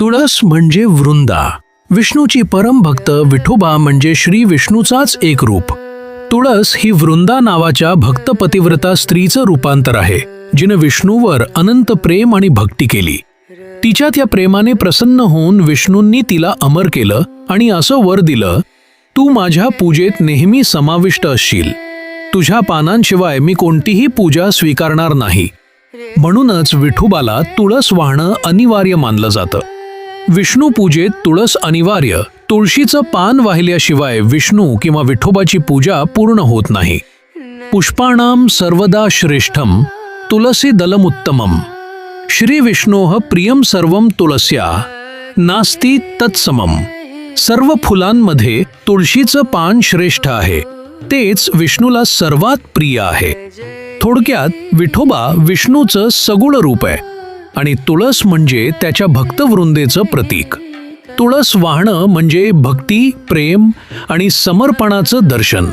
तुळस म्हणजे वृंदा. विष्णूची परमभक्त विठोबा म्हणजे श्री विष्णूचाच एक रूप. तुळस ही वृंदा नावाच्या भक्त पतिव्रता स्त्रीचं रूपांतर आहे जिनं विष्णूवर अनंत प्रेम आणि भक्ती केली. तिच्यात या प्रेमाने प्रसन्न होऊन विष्णूंनी तिला अमर केलं आणि असं वर दिलं तू माझ्या पूजेत नेहमी समाविष्ट असशील. तुझ्या पानांशिवाय मी कोणतीही पूजा स्वीकारणार नाही. म्हणूनच विठुबाला तुळस वाहणं अनिवार्य मानलं जातं. विष्णू पूजेत तुळस अनिवार्य. तुळशीचं पान वाहिल्याशिवाय विष्णू किंवा विठोबाची पूजा पूर्ण होत नाही. पुष्पाणाम सर्वदा श्रेष्ठम. तुलसी दलमुत्तमम. श्री विष्णोह प्रियम सर्व तुळस्या नास्ती तत्समम. सर्व फुलांमध्ये तुळशीचं पान श्रेष्ठ आहे. तेच विष्णूला सर्वात प्रिय आहे. थोडक्यात विठोबा विष्णूचं सगुण रूप आहे. आणि तुळस म्हणजे त्याच्या भक्तवृंदेचं प्रतीक. तुळस वाहणं म्हणजे भक्ती प्रेम आणि समर्पणाचं दर्शन.